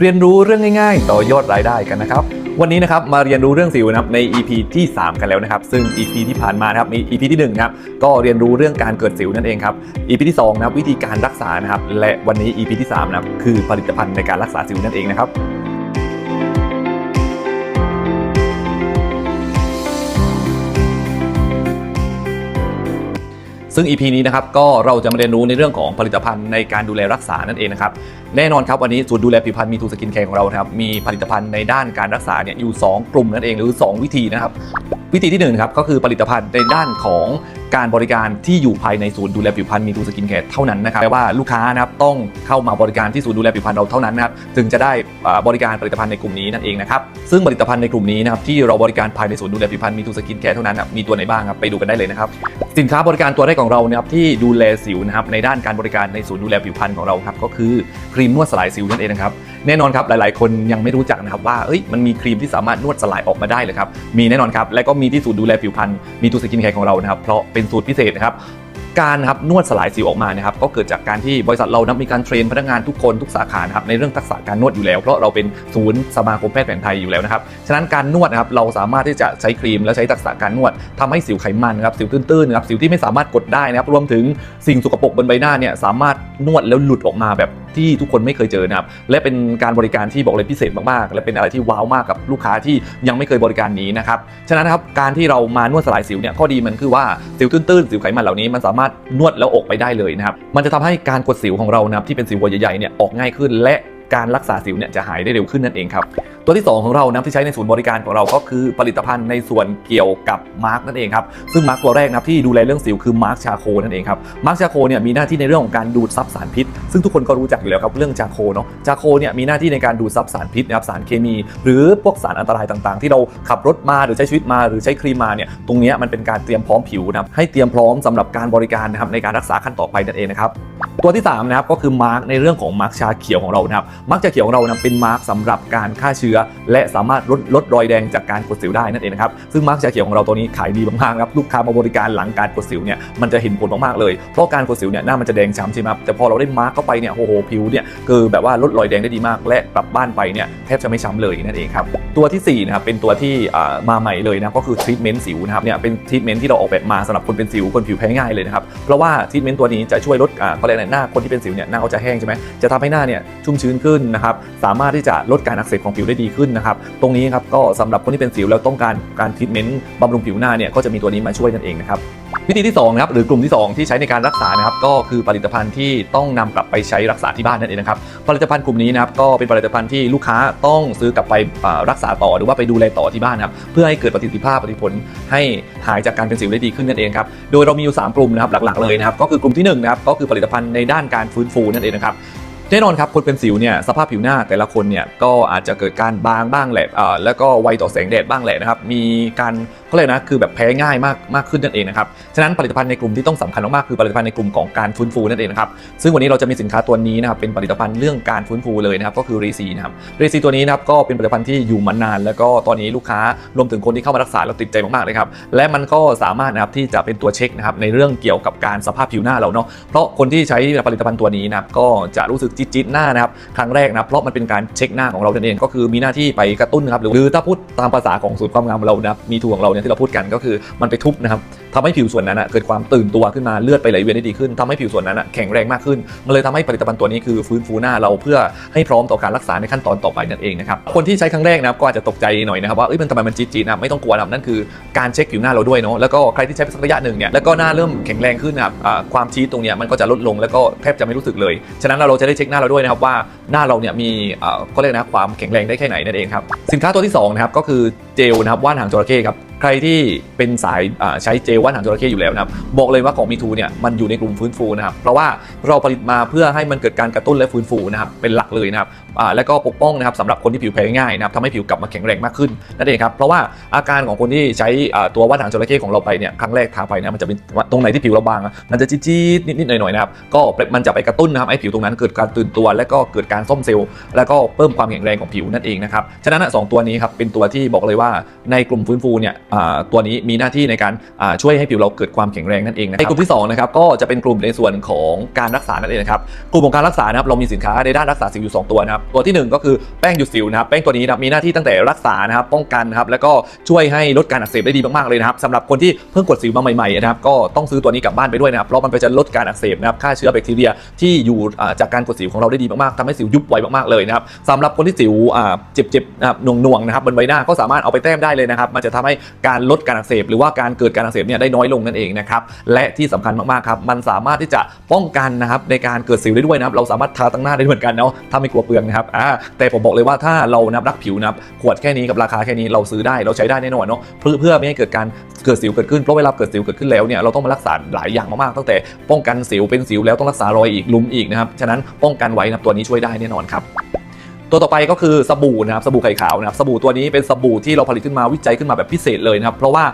เรียนรู้เรื่องง่ายๆ ต่อยอดรายได้กันนะครับ วันนี้นะครับมาเรียนรู้เรื่องสิวนะครับใน EP ที่ 3 กันแล้วนะครับ ซึ่ง EP ที่ผ่านมานะครับมี EP ที่1นะครับก็เรียนรู้เรื่องการเกิดสิวนั่นเองครับ EP ที่2นะครับวิธีการรักษานะครับและวันนี้ EP ที่3นะครับคือผลิตภัณฑ์ในการรักษาสิวนั่นเองนะครับ ซึ่ง EP นี้นะครับก็เราจะมาเรียนรู้ในเรื่องของผลิตภัณฑ์ในการดูแลรักษานั่นเองนะครับแน่นอนครับวันนี้ศูนย์ดูแลผิวพรรณมีทูสกินแคร์ของเรานะครับมีผลิตภัณฑ์ในด้านการรักษาเนี่ยอยู่ 2 กลุ่มนั่นเองหรือ 2 วิธีนะครับวิธีที่1นงนะครับก็คือผลิตภัณฑ์ในด้านของการบริการที่อยู่ภายในศูนย์ดูแลผิวพรรณมีทูสกินแคร์เท่านั้นนะครับแปลว่าลูกค้านะครับต้องเข้ามาบริการที่ศูนย์ดูแลผิวพรรณเราเท่านั้นนะครับถึงจะได้บริการผลิตภัณฑ์ในกลุ่มนี้นั่นเองนะครับซึ่งผลิตภัณฑ์ในกลุ่มนี้นะครับที่เราบริการภายในศูนย์ดูแลผิวพรรณมีทูสกินแคร์เท่านั้นนะมีตัวไหนบ้างครับไปดูกันได้เลยนะครับ สินค้าบริการตัวแรกของเรานะครับที่ดูแลสิวนะครับในด้านการบริการในศูนย์ดูแลผิวพรรณของเราครับก็คือครีมนวดสลายสิวนั่นเองนะครับแน่นอนครับหลาย ๆ คนยังไม่รู้จักนะครับว่าเอ้ยมันมีครีมที่สามารถนวดสลายออกมาได้เลยครับมีแน่นอนครับและก็มีที่ศูนย์ดูแลผิวพรรณมีทูสกินแคร์ของเรานะครับเพราะเป็นสูตรพิเศษนะครับ การครับนวดสลายสิวออกมานะครับก็เกิดจากการที่บริษัทเรานะมีการเทรนพนักงานทุกคนทุกสาขานะครับในเรื่องทักษะการนวดอยู่แล้ว เพราะเราเป็นศูนย์สมาคมแพทย์แผนไทยอยู่แล้วนะครับฉะนั้นการนวดนะครับเราสามารถที่จะใช้ครีมและใช้ทักษะการนวดทำให้สิวไขมันครับสิวตื้นๆนะครับสิวที่ไม่สามารถกดได้นะครับรวมถึงสิ่งสกปรกบนใบหน้าเนี่ยสามารถนวดแล้วหลุดออกมาแบบ ที่ทุกคนไม่เคยเจอนะครับและเป็นการบริการที่บอกเลยพิเศษมากๆ และเป็นอะไรที่ว้าวมากกับลูกค้าที่ยังไม่เคยบริการนี้นะครับฉะนั้นนะครับการที่เรามานวดสลายสิวเนี่ยข้อดีมันคือว่าสิวตื้นๆสิวไขมันเหล่านี้มันสามารถนวดแล้วออกไปได้เลยนะครับมันจะทำให้การกดสิวของเรานะครับที่เป็นสิวหัวใหญ่ๆเนี่ยออกง่ายขึ้น และการรักษาสิวเนี่ยจะหายได้เร็วขึ้นนั่นเองครับ ตัวที่ 2 ของเรานะที่ใช้ในศูนย์บริการของเราก็คือผลิตภัณฑ์ในส่วนเกี่ยวกับมาร์กนั่นเองครับซึ่งมาร์กตัวแรกนะครับที่ดูแลเรื่องสิวคือมาร์กชาโคนั่นเองครับมาร์กชาโคเนี่ยมีหน้าที่ในเรื่องของการดูดซับสารพิษ ซึ่งทุกคนก็รู้จักอยู่แล้วครับเรื่องชาโคเนาะชาโคเนี่ยมีหน้าที่ในการดูดซับสารพิษนะครับสารเคมี หรือพวกสารอันตรายต่างๆ ที่เราขับรถมาหรือใช้ชีวิตมาหรือใช้ครีมมาเนี่ยตรงนี้มันเป็นการเตรียมพร้อมผิวนะครับให้เตรียมพร้อมสำหรับการบริการนะครับในการรักษาขั้นต่อไปนั่นเองนะครับ ตัวที่3นะครับก็คือมาร์กในเรื่องของมาร์กชาเขียวของเรานะครับมาร์กชาเขียวของเรานะเป็นมาร์กสำหรับการฆ่าเชื้อ และสามารถลดลดรอยแดงจากการกดสิวได้นั่นเองนะครับซึ่งมาร์กชาเขียวของเราตัวนี้ขายดีมากๆครับลูกค้ามาบริการหลังการกดสิวเนี่ยมันจะเห็นผลมากๆเลยเพราะการกดสิวเนี่ยหน้ามันจะแดงช้ำใช่ไหมครับแต่พอเราได้มาร์กเข้าไปเนี่ยโอ้โหผิวเนี่ยคือแบบว่าลดรอยแดงได้ดีมาก และกลับบ้านไปเนี่ยแทบจะไม่ช้ำเลยนั่นเองครับตัวทีสี่4นะครับเป็นตัวที่มาใหม่เลยนะก็คือทรีทเมนต์สิวนะครับเนี่ยเป็นทรีทเมนต์ที่เราออกแบบมาสำหรับคนเป็นสิวคนผิวแพ้ง่ายเลยนะครับเพราะว่าทรีทเมนต์ตัวนี้จะช่วยลดเขาเรียกอะไรหน้าคนที่เป็นสิวเนี่ยหน้าเขาจะแห้งใช่ไหมจะทำให้หน้าเนี่ยชุ่มชื้นขึ้นนะครับสามารถที่จะลดการอักเสบของผิวได้ดีขึ้นนะครับตรงนี้ครับก็สำหรับคนที่เป็นสิวแล้วต้องการการทรีทเมนต์บำรุงผิวหน้าเนี่ยก็จะมีตัวนี้มาช่วยนั่นเองนะครับวิธีที่2นะครับหรือกลุ่มที่ 2 ที่ใช้ในการรักษานะครับก็คือผลิตภัณฑ์ที่ต้องนำกลับไปใช้รักษาที่บ้านนั่นเองนะครับผลิตภัณฑ์กลุ่มนี้นะครับก็เป็นผลิตภัณฑ์ที่ลูกค้าต้องซื้อกลับไปรักษาต่อหรือว่าไปดูแลต่อที่บ้านครับเพื่อให้เกิดประสิทธิภาพประสิทธิผลให้หายจากการเป็นสิวได้ดีขึ้นนั่นเองครับโดยเรามีอยู่ 3 กลุ่มนะครับหลักๆเลยนะครับก็คือกลุ่มที่1นะครับก็คือผลิตภัณฑ์ในด้านการฟื้นฟูนั่นเองนะครับ แน่นอนครับคนเป็นสิวเนี่ยสภาพผิวหน้าแต่ละคนเนี่ยก็อาจจะเกิดการบางบ้างแหละอ่าแล้วก็ไวต่อแสงแดดบ้างแหละนะครับมีการเขาเลยกนะคือแบบแพ้ง่ายมากมากขึ้นนั่นเองนะครับฉะนั้นผลิตภัณฑ์ในกลุ่มที่ต้องสำคัญมากๆคือผลิตภัณฑ์ในกลุ่มของการฟื้นฟูนั่นเองนะครับซึ่งวันนี้เราจะมีสินค้าตัวนี้นะครับเป็นผลิตภัณฑ์เรื่องการฟื้นฟูเลยนะครับก็คือรีซีนะครับรีซีตัวนี้นะครับก็เป็นผลิตภัณฑ์ที่อยู่มานาน แล้วก็ตอนนี้ลูกค้ารวมถึงคนที่เข้ามารักษาเราติดใจมากๆเลยครับและมันก็สามารถนะครับที่จะเป็นตัวเช็คนะครับในเรื่องเกี่ยวกับการสภาพผิวหน้าเราเนาะเพราะคนที่ใช้ผลิตภัณฑ์ตัวนี้นะครับก็จะรู้สึกจี๊ดๆหน้านะครับครั้งแรกนะเพราะมันเป็นการเช็คหน้าของเราเองก็คือมีหน้าที่ไปกระตุ้นนะครับหรือถ้าพูดตามภาษาของศูนย์ความงามของเรานะครับมีทูของเราเนี่ยที่เราพูดกันก็คือมันไปทุบนะครับ ทำให้ผิวส่วนนั้นเกิดความตื่นตัวขึ้นมาเลือดไปไหลเวียนได้ดีขึ้นทำให้ผิวส่วนนั้นแข็งแรงมากขึ้น มันเลยทำให้ผลิตภัณฑ์ตัวนี้คือฟื้นฟูหน้าเราเพื่อให้พร้อมต่อการรักษาในขั้นตอนต่อไปนั่นเองนะครับคนที่ใช้ครั้งแรกนะครับก็อาจจะตกใจหน่อยนะครับว่าเอ้ยมันทำไมมันจี๊ดๆนะไม่ต้องกลัวนะนั่นคือการเช็คผิวหน้าเราด้วยเนาะแล้วก็ใครที่ใช้ไปสักระยะหนึ่งเนี่ยแล้วก็หน้าเริ่มแข็งแรงขึ้นนะครับความจี๊ดตรงเนี้ยมันก็จะลดลงแล้วก็แทบจะไม่รู้สึกเลย ฉะนั้นเราจะได้เช็คหน้าเราด้วยนะครับว่าหน้าเราเนี่ยมีเอ่อก็เรียกนะความแข็งแรงได้แค่ไหนนั่นเองครับสินค้าตัวที่สองนะครับก็คือเจลนะครับว่านหางจระเข้ครับ ใครที่เป็นสายใช้เจลว่านหางจระเข้อยู่แล้วนะครับบอกเลยว่าของมีทูเนี่ยมันอยู่ในกลุ่มฟื้นฟูนะครับเพราะว่าเราผลิตมาเพื่อให้มันเกิดการกระตุ้นและฟื้นฟูนะครับเป็นหลักเลยนะครับแล้วก็ปกป้องนะครับสำหรับคนที่ผิวแพ้ง่ายนะครับทำให้ผิวกลับมาแข็งแรงมากขึ้นนั่นเองครับเพราะว่าอาการของคนที่ใช้ตัวว่านหางจระเข้ของเราไปเนี่ยครั้งแรกทาไปนะมันจะเป็นตรงไหนที่ผิวเราบางมันจะจี๊ดๆนิดๆหน่อยๆนะครับก็มันจะไปกระตุ้นนะครับให้ผิวตรงนั้นเกิดการตื่นตัว และก็เกิดการซ่อมเซลล์แล้วก็เพิ่มความแข็งแรงของผิวนั่นเองนะครับฉะนั้นสองตัวนี้ครับเป็นตัวที่บอกเลยว่าในกลุ่มฟื้นฟูเนี่ยตัวนี้มีหน้าที่ในการอ่าช่วยให้ผิวเราเกิดความแข็งแรงนั่นเองนะครับในกลุ่มที่2นะครับก็จะเป็นกลุ่มในส่วนของการรักษานั่นเองนะครับกลุ่มของการรักษานะครับเรามีสินค้าในด้านรักษาสิวอยู่สองตัวนะครับตัวที่หนึ่งก็คือแป้งหยุดสิวนะครับแป้งตัวนี้นะครับมีหน้าที่ตั้งแต่รักษานะครับป้องกันนะครับแล้วก็ช่วยให้ลดการอักเสบได้ดีมากๆเลยนะครับสำหรับคนที่เพิ่งกดสิวมาใหม่ๆนะครับก็ต้องซื้อตัวนี้กลับบ้านไปด้วยนะครับเพราะมันไปจะลดการอักเสบนะครับฆ่าเชื้อแบคทีเรียที่อยู่อ่าจากการกดสิวของเราได้ดีมากๆทำให้สิวยุบไวมากๆเลยนะครับสำหรับคนที่สิวอ่าเจ็บๆนะครับหน่วงๆนะครับบนใบหน้าก็สามารถเอาไปแต้มได้เลยนะครับมันจะทำให้การลดการอักเสบหรือว่าการเกิดการอักเสบเนี่ยได้น้อยลงนั่นเองนะครับและที่สำคัญมากๆครับมันสามารถที่จะป้องกันนะครับในการเกิดสิวได้ด้วยนะครับเราสามารถทาตั้งหน้าได้เหมือนกันเนาะถ้าไม่กลัวเปลืองนะครับอ่าแต่ผมบอกเลยว่าถ้าเรานับรักผิวนับขวดแค่นี้กับราคาแค่นี้เราซื้อได้เราใช้ได้แน่นอนเนาะเพื่อเพื่อไม่ให้เกิดการเกิดสิวเกิดขึ้นเพราะเวลาเกิดสิวเกิดขึ้นแล้วเนี่ยเราต้องมารักษาหลายอย่างมากๆตั้งแต่ป้องกันสิวเป็นสิวแล้วต้องรักษารอยอีกลุมอีกนะครับฉะนั้นป้องกันไว้นับตัวนี้ช่วยได้แน่นอนครับ ตัวต่อไปก็คือสบู่นะครับสบู่ไข่ขาวนะครับสบู่ตัวนี้เป็นสบู่ที่เราผลิตขึ้นมาวิจัยขึ้นมาแบบพิเศษเลยนะครับเพราะว่า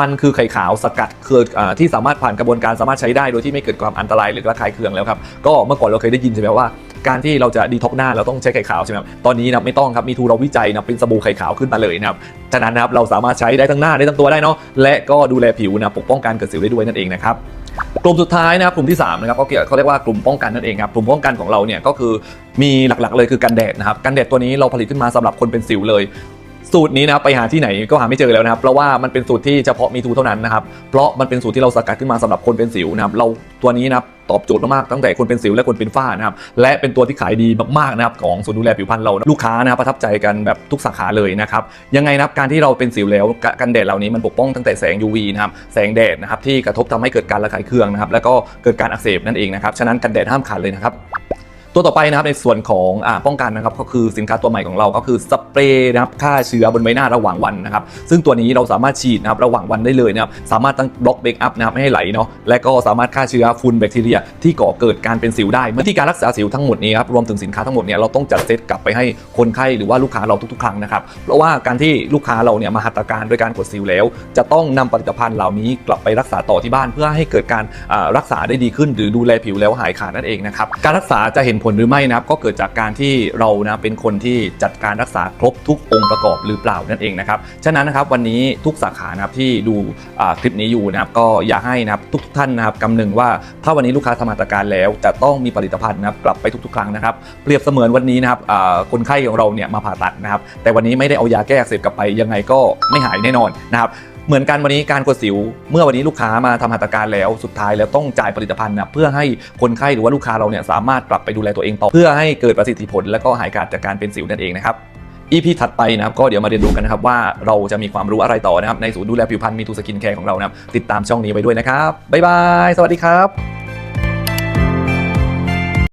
มันคือไข่ขาวสกัดคือที่สามารถผ่านกระบวนการสามารถใช้ได้โดยที่ไม่เกิดความอันตรายหรือระคายเคืองแล้วครับก็เมื่อก่อนเราเคยได้ยินใช่ไหมว่าการที่เราจะดีท็อกหน้าเราต้องใช้ไข่ขาวใช่ไหมครับตอนนี้นะไม่ต้องครับมีทูเราวิจัยนะเป็นสบู่ไข่ขาวขึ้นมาเลยนะครับฉะนั้นนะครับเราสามารถใช้ได้ทั้งหน้าได้ทั้งตัวได้เนาะและก็ดูแลผิวนะปกป้องการเกิดสิวได้ด้วยนั่นเองนะครับ กลุ่มสุดท้ายนะครับกลุ่มที่3นะครับก็เกี่ยวเขาเรียกว่ากลุ่มป้องกันนั่นเองครับกลุ่มป้องกันของเราเนี่ยก็คือมีหลักๆเลยคือกันแดดนะครับกันแดดตัวนี้เราผลิตขึ้นมาสำหรับคนเป็นสิวเลย สูตรนี้นะครับไปหาที่ไหนก็หาไม่เจอแล้วนะครับเพราะว่ามันเป็นสูตรที่เฉพาะมีทูเท่านั้นนะครับเพราะมันเป็นสูตรที่เราสกัดขึ้นมาสำหรับคนเป็นสิวนะครับเราตัวนี้นะครับตอบโจทย์มากๆตั้งแต่คนเป็นสิวและคนเป็นฝ้านะครับและเป็นตัวที่ขายดีมากๆนะครับของศูนย์ดูแลผิวพรรณเราลูกค้านะครับประทับใจกันแบบทุกสาขาเลยนะครับยังไงนะครับการที่เราเป็นสิวแล้วกะกันแดดเหล่านี้มันปกป้องตั้งแต่แสง UV นะครับแสงแดดนะครับที่กระทบทำให้เกิดการระคายเคืองนะครับแล้วก็เกิดการอักเสบนั่นเองนะครับฉะนั้นกันแดดห้ามขาดเลยนะครับ ตัวต่อไปนะครับในส่วนของอาป้องกันนะครับก็คือสินค้าตัวใหม่ของเราก็คือสเปรย์นะครับฆ่าเชื้อบนใบหน้าระหว่างวันนะครับซึ่งตัวนี้เราสามารถฉีดนะครับระหว่างวันได้เลยนะครับสามารถตั้งบล็อกเบรกอัพนะครับไม่ให้ไหลเนาะและก็สามารถฆ่าเชื้อฝุ่นแบคทีเรีย ที่ก่อเกิดการเป็นสิวได้วิธีการรักษาสิวทั้งหมดนี้ครับรวมถึงสินค้าทั้งหมดเนี่ยเราต้องจัดเซตกลับไปให้คนไข้หรือว่าลูกค้าเราทุกๆครั้งนะครับเพราะว่าการที่ลูกค้าเราเนี่ยมาหัตถการโดยการกดสิวแล้ว จะต้องนำผลิตภัณฑ์เหล่านี้กลับไปรักษาต่อที่บ้าน เพื่อให้เกิดการรักษาได้ดีขึ้น หรือดูแลผิวแล้วหายขาดนั่นเองนะครับการรักษาจะเห็นผลหรือไม่นะครับก็เกิดจากการที่เรานะเป็นคนที่จัดการรักษาครบทุกองค์ประกอบหรือเปล่านั่นเองนะครับฉะนั้นนะครับวันนี้ทุกสาขานะครับที่ดูคลิปนี้อยู่นะครับก็อยากให้นะครับทุกท่านนะครับกำนึงว่าถ้าวันนี้ลูกค้าทำมาตรการแล้วจะต้องมีผลิตภัณฑ์นะครับกลับไปทุกๆ ครั้งนะครับเปรียบเสมือนวันนี้นะครับคนไข้ของเราเนี่ยมาผ่าตัดนะครับแต่วันนี้ไม่ได้เอายาแก้อักเสบกลับไปยังไงก็ไม่หายแน่นอนนะครับ เหมือนกันวันนี้การกดสิว เมื่อวันนี้ลูกค้ามาทำหัตถการแล้วสุดท้ายแล้วต้องจ่ายผลิตภัณฑ์นะเพื่อให้คนไข้หรือว่าลูกค้าเราเนี่ยสามารถกลับไปดูแลตัวเองต่อเพื่อให้เกิดประสิทธิผลและก็หายขาดจากการเป็นสิวนั่นเองนะครับ EP ถัดไปนะครับก็เดี๋ยวมาเรียนรู้กันนะครับว่าเราจะมีความรู้อะไรต่อนะครับในศูนย์ดูแลผิวพรรณมีทูสกินแคร์ของเรานะครับติดตามช่องนี้ไปด้วยนะครับบ๊ายบาย สวัสดีครับ